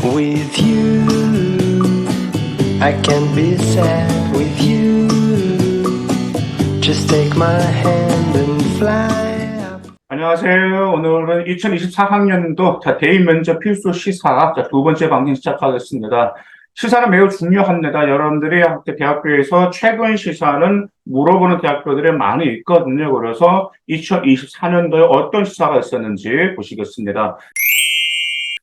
With you, I can be sad with you. Just take my hand and fly up. 안녕하세요. 오늘은 2024학년도 자, 대입 면접 필수 시사 자, 두 번째 방송 시작하겠습니다. 시사는 매우 중요합니다. 여러분들이 학교 대학교에서 최근 시사는 물어보는 대학교들이 많이 있거든요. 그래서 2024년도에 어떤 시사가 있었는지 보시겠습니다.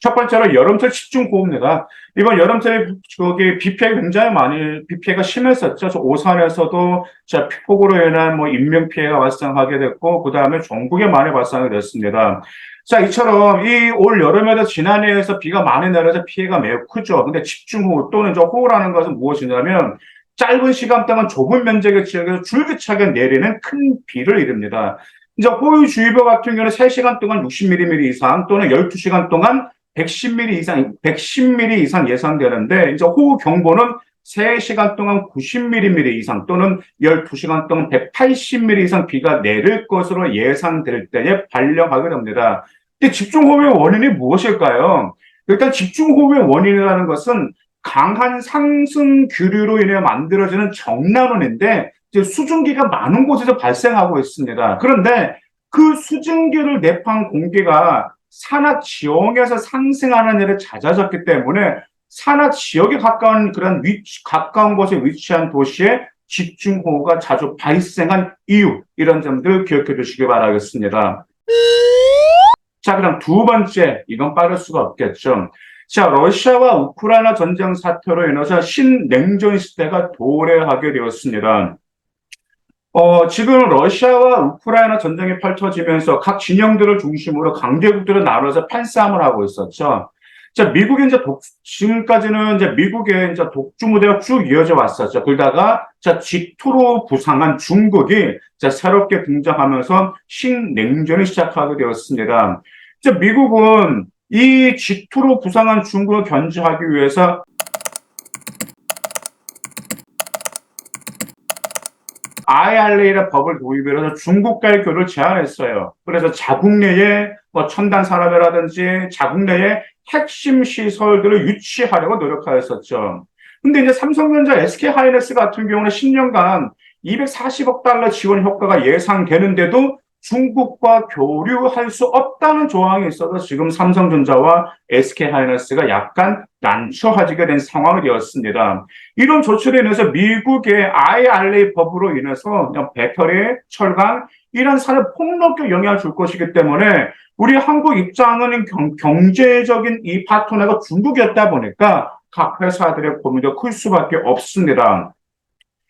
첫 번째로 여름철 집중 호우입니다. 이번 여름철에 거기 비 피해가 굉장히 많이 비 피해가 심했었죠. 저 오산에서도 자 폭우로 인한 뭐 인명 피해가 발생하게 됐고 그 다음에 전국에 많이 발생이 됐습니다. 자 이처럼 이 올 여름에도 지난해에서 비가 많이 내려서 피해가 매우 크죠. 근데 집중호우 또는 저 호우라는 것은 무엇이냐면 짧은 시간 동안 좁은 면적의 지역에서 줄기차게 내리는 큰 비를 이릅니다. 이제 호우주의보 같은 경우는 3시간 동안 60mm 이상 또는 12시간 동안 110mm 이상, 110mm 이상 예상되는데, 이제 호우 경보는 3시간 동안 90mm 이상 또는 12시간 동안 180mm 이상 비가 내릴 것으로 예상될 때에 발령하게 됩니다. 근데 집중호우의 원인이 무엇일까요? 일단 집중호우의 원인이라는 것은 강한 상승 규류로 인해 만들어지는 정난원인데, 수증기가 많은 곳에서 발생하고 있습니다. 그런데 그 수증기를 내판 공기가 산하 지형에서 상승하는 일이 잦아졌기 때문에 산하 지역에 가까운 그런 위치, 가까운 곳에 위치한 도시에 집중호우가 자주 발생한 이유, 이런 점들 기억해 두시기 바라겠습니다. 자, 그럼 두 번째, 이건 빠를 수가 없겠죠. 자, 러시아와 우크라이나 전쟁 사태로 인해서 신냉전 시대가 도래하게 되었습니다. 어, 지금 러시아와 우크라이나 전쟁이 펼쳐지면서 각 진영들을 중심으로 강대국들을 나눠서 판싸움을 하고 있었죠. 자, 미국이 이제 독, 지금까지는 이제 미국의 이제 독주 무대가 쭉 이어져 왔었죠. 그러다가 자, G2로 부상한 중국이 자, 새롭게 등장하면서 신냉전이 시작하게 되었습니다. 자, 미국은 이 G2로 부상한 중국을 견제하기 위해서 IRA라는 법을 도입해서 중국과의 교류를 제한했어요. 그래서 자국 내에 뭐 첨단 산업이라든지 자국 내에 핵심 시설들을 유치하려고 노력하였었죠. 근데 이제 삼성전자 SK 하이닉스 같은 경우는 10년간 240억 달러 지원 효과가 예상되는데도 중국과 교류할 수 없다는 조항이 있어서 지금 삼성전자와 SK 하이닉스가 약간 난처해지게 된 상황이 되었습니다. 이런 조치로 인해서 미국의 IRA 법으로 인해서 배터리, 철강 이런 산업 폭넓게 영향을 줄 것이기 때문에 우리 한국 입장은 경, 제적인이 파트너가 중국이었다 보니까 각 회사들의 고민도 클 수밖에 없습니다.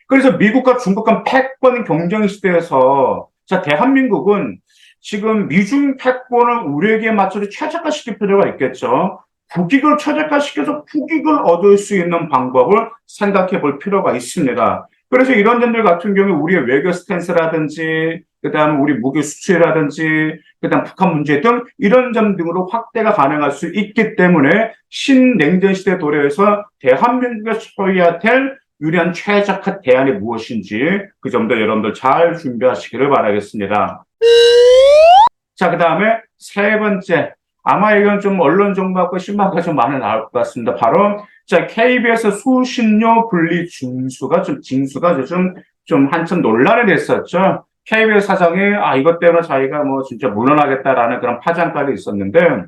그래서 미국과 중국 간 패권 경쟁 시대에서 자, 대한민국은 지금 미중 패권을 우리에게 맞춰서 최적화시킬 필요가 있겠죠. 국익을 최적화시켜서 국익을 얻을 수 있는 방법을 생각해 볼 필요가 있습니다. 그래서 이런 점들 같은 경우에 우리의 외교 스탠스라든지, 그 다음에 우리 무기 수출이라든지, 그 다음 북한 문제 등 이런 점 등으로 확대가 가능할 수 있기 때문에 신냉전 시대 도래에서 대한민국에 처해야 될 유리한 최적화 대안이 무엇인지 그 점도 여러분들 잘 준비하시기를 바라겠습니다. 자, 그 다음에 세 번째. 아마 이건 좀 언론 정보하고 신문가 좀 많이 나올 것 같습니다. 바로, 자, KBS 수신료 분리 징수가 좀, 징수가 좀, 좀 한참 논란이 됐었죠. KBS 사장이, 아, 이것 때문에 자기가 뭐 진짜 물러나겠다라는 그런 파장까지 있었는데,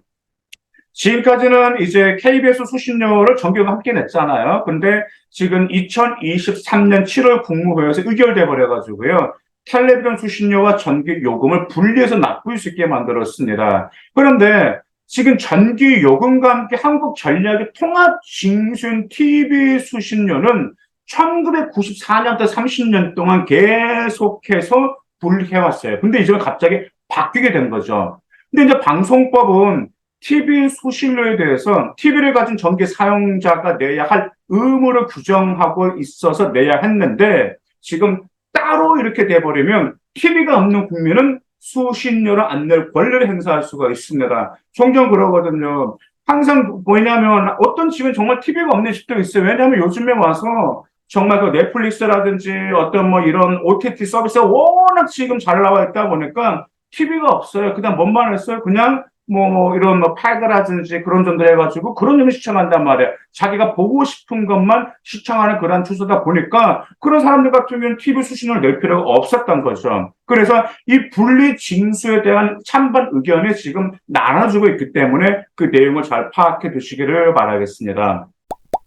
지금까지는 이제 KBS 수신료를 정규가 함께 냈잖아요. 근데 지금 2023년 7월 국무회의에서 의결돼 버려가지고요. 텔레비전 수신료와 전기 요금을 분리해서 납부할 수 있게 만들었습니다. 그런데 지금 전기 요금과 함께 한국전력의 통합 징수인 TV 수신료는 1994년부터 30년 동안 계속해서 분리해왔어요. 근데 이제 갑자기 바뀌게 된 거죠. 근데 이제 방송법은 TV 수신료에 대해서 TV를 가진 전기 사용자가 내야 할 의무를 규정하고 있어서 내야 했는데 지금 따로 이렇게 돼버리면 TV가 없는 국민은 수신료를 안 낼 권리를 행사할 수가 있습니다. 종종 그러거든요. 항상 뭐냐면 어떤 집은 정말 TV가 없는 집도 있어요. 왜냐하면 요즘에 와서 정말 그 넷플릭스라든지 어떤 뭐 이런 OTT 서비스가 워낙 지금 잘 나와 있다 보니까 TV가 없어요. 그냥 뭔만 했어요? 그냥 뭐 이런 뭐 팔그라든지 그런 점들 해가지고 그런 점을 시청한단 말이야. 자기가 보고 싶은 것만 시청하는 그런 투소다 보니까 그런 사람들 같은 경우는 TV 수신호를 낼 필요가 없었던 거죠. 그래서 이 분리 징수에 대한 찬반 의견이 지금 나눠지고 있기 때문에 그 내용을 잘 파악해 두시기를 바라겠습니다.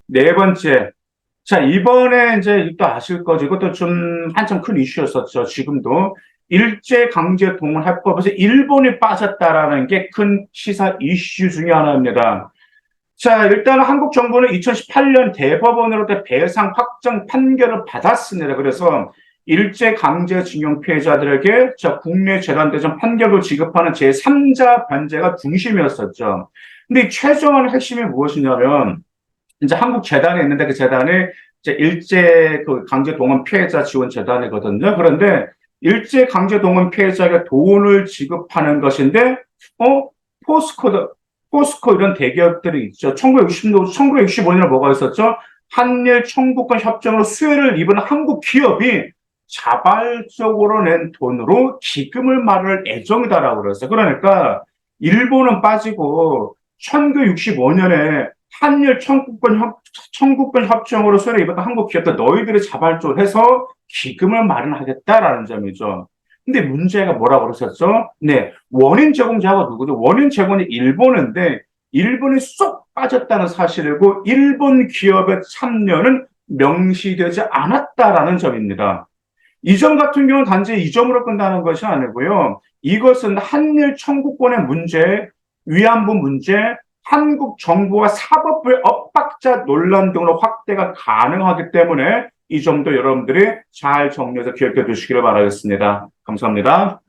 네 번째. 자, 이번에 이제 또 아실 거죠. 이것도 좀 한참 큰 이슈였었죠. 지금도. 일제강제 동원해법에서 일본이 빠졌다라는 게 큰 시사 이슈 중에 하나입니다. 자, 일단 한국 정부는 2018년 대법원으로부터 배상 확정 판결을 받았습니다. 그래서 일제 강제징용 피해자들에게 자, 국내 재단대전 판결을 지급하는 제3자 변제가 중심이었었죠. 근데 이 최종안의 핵심이 무엇이냐면 이제 한국 재단이 있는데 그 재단이 이제 일제 그 강제 동원 피해자 지원 재단이거든요. 그런데 일제 강제 동원 피해자에게 돈을 지급하는 것인데 어 포스코드 포스코 이런 대기업들이 있죠. 1960년 1965년에 뭐가 있었죠? 한일 청구권 협정으로 수혜를 입은 한국 기업이 자발적으로 낸 돈으로 기금을 마련할 예정이다라고 그랬어요. 그러니까 일본은 빠지고 1965년에 한일 청구권 협, 청구권 협정으로 수혜를 입었던 한국 기업들 너희들이 자발적으로 해서 기금을 마련하겠다라는 점이죠. 근데 문제가 뭐라고 그러셨죠? 네. 원인 제공자가 누구죠? 원인 제공이 일본인데, 일본이 쏙 빠졌다는 사실이고, 일본 기업의 참여는 명시되지 않았다라는 점입니다. 이 점 같은 경우는 단지 이 점으로 끝나는 것이 아니고요. 이것은 한일 청구권의 문제, 위안부 문제, 한국 정부와 사법부의 엇박자 논란 등으로 확대가 가능하기 때문에 이 점도 여러분들이 잘 정리해서 기억해 두시기를 바라겠습니다. 감사합니다.